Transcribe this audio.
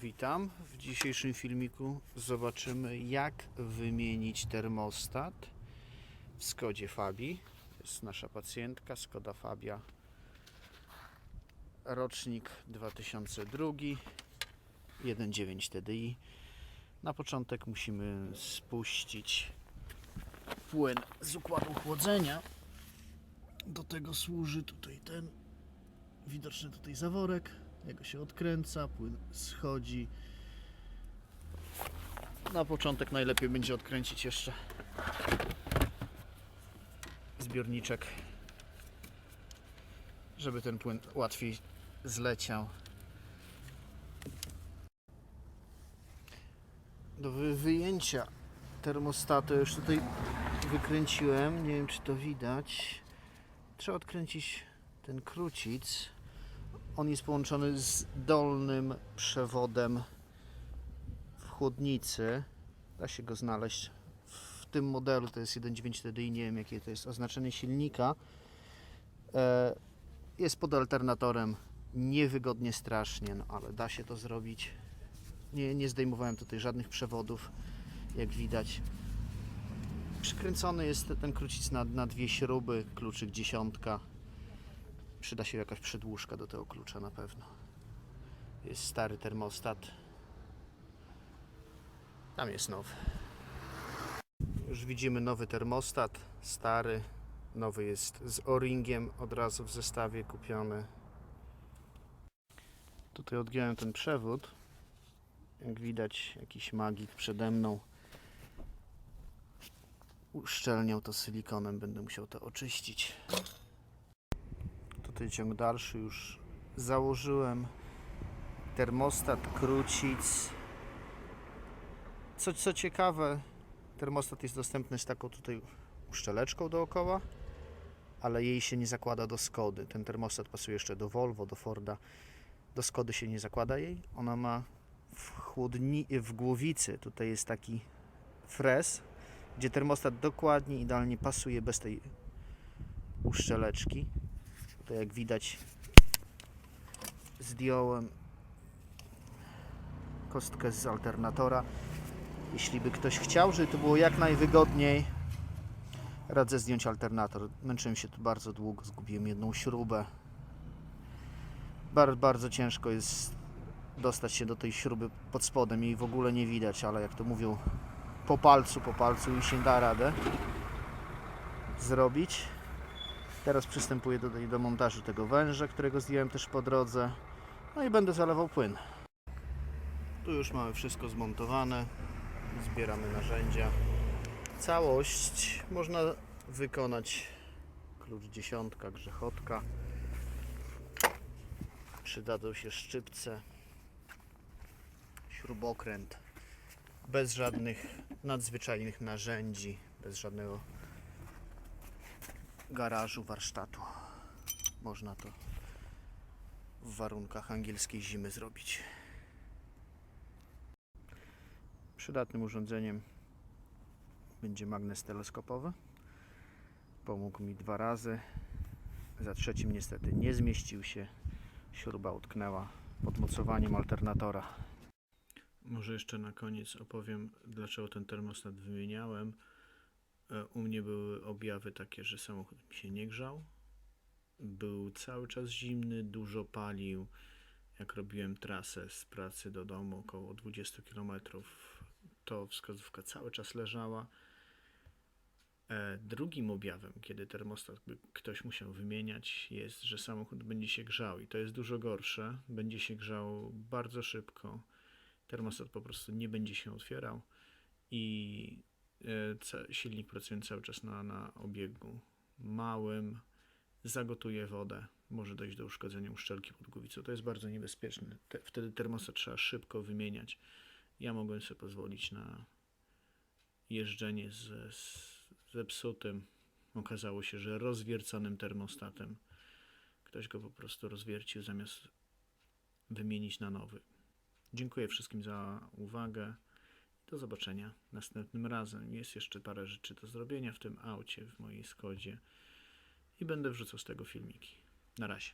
Witam. W dzisiejszym filmiku zobaczymy jak wymienić termostat w Skodzie Fabii. To jest nasza pacjentka Skoda Fabia. Rocznik 2002 1.9 TDI. Na początek musimy spuścić płyn z układu chłodzenia. Do tego służy tutaj ten widoczny tutaj zaworek. Jego się odkręca, płyn schodzi. Na początek najlepiej będzie odkręcić jeszcze zbiorniczek, żeby ten płyn łatwiej zleciał. Do wy- wyjęcia termostatu już tutaj wykręciłem. Nie wiem, czy to widać. Trzeba odkręcić ten krucic. On jest połączony z dolnym przewodem w chłodnicy. Da się go znaleźć w tym modelu. To jest 1.9 TDI. Nie wiem, jakie to jest oznaczenie silnika. E, Jest pod alternatorem. Niewygodnie strasznie, no ale da się to zrobić. Nie, nie zdejmowałem tutaj żadnych przewodów, jak widać. Przykręcony jest ten krucic na, na dwie śruby, kluczyk dziesiątka. Przyda się jakaś przedłużka do tego klucza na pewno. Jest stary termostat. Tam jest nowy. Już widzimy nowy termostat, stary. Nowy jest z o-ringiem od razu w zestawie kupiony. Tutaj odgiąłem ten przewód. Jak widać, jakiś magik przede mną uszczelniał to silikonem. Będę musiał to oczyścić. Ciąg dalszy już założyłem. Termostat krucic. Co, co ciekawe, termostat jest dostępny z taką tutaj uszczeleczką dookoła, ale jej się nie zakłada do Skody. Ten termostat pasuje jeszcze do Volvo, do Forda. Do Skody się nie zakłada jej. Ona ma w, chłodni, w głowicy, tutaj jest taki fres, gdzie termostat dokładnie, idealnie pasuje bez tej uszczeleczki. To jak widać zdjąłem kostkę z alternatora. Jeśli by ktoś chciał, żeby to było jak najwygodniej, radzę zdjąć alternator. Męczyłem się tu bardzo długo, zgubiłem jedną śrubę. Bardzo, bardzo ciężko jest dostać się do tej śruby pod spodem. Jej w ogóle nie widać, ale jak to mówią, po palcu, po palcu i się da radę zrobić. Teraz przystępuję do, do montażu tego węża, którego zdjąłem też po drodze. No i będę zalewał płyn. Tu już mamy wszystko zmontowane. Zbieramy narzędzia. Całość można wykonać klucz dziesiątka, grzechotka. Przydadzą się szczypce, śrubokręt. Bez żadnych nadzwyczajnych narzędzi, bez żadnego garażu, warsztatu. Można to w warunkach angielskiej zimy zrobić. Przydatnym urządzeniem będzie magnes teleskopowy. Pomógł mi dwa razy. Za trzecim niestety nie zmieścił się. Śruba utknęła pod mocowaniem alternatora. Może jeszcze na koniec opowiem, dlaczego ten termostat wymieniałem. E, U mnie były objawy takie, że samochód mi się nie grzał. Był cały czas zimny, dużo palił. Jak robiłem trasę z pracy do domu około 20 km, to wskazówka cały czas leżała. E, Drugim objawem, kiedy termostat ktoś musiał wymieniać, jest, że samochód będzie się grzał i to jest dużo gorsze. Będzie się grzał bardzo szybko. Termostat po prostu nie będzie się otwierał i silnik pracuje cały czas na, na obiegu małym, zagotuje wodę, może dojść do uszkodzenia uszczelki pod głowicą. To jest bardzo niebezpieczne. Te, wtedy termostat trzeba szybko wymieniać. Ja mogłem sobie pozwolić na jeżdżenie z, z zepsutym, okazało się, że rozwierconym termostatem. Ktoś go po prostu rozwiercił zamiast wymienić na nowy. Dziękuję wszystkim za uwagę. Do zobaczenia następnym razem. Jest jeszcze parę rzeczy do zrobienia w tym aucie, w mojej Skodzie i będę wrzucał z tego filmiki. Na razie.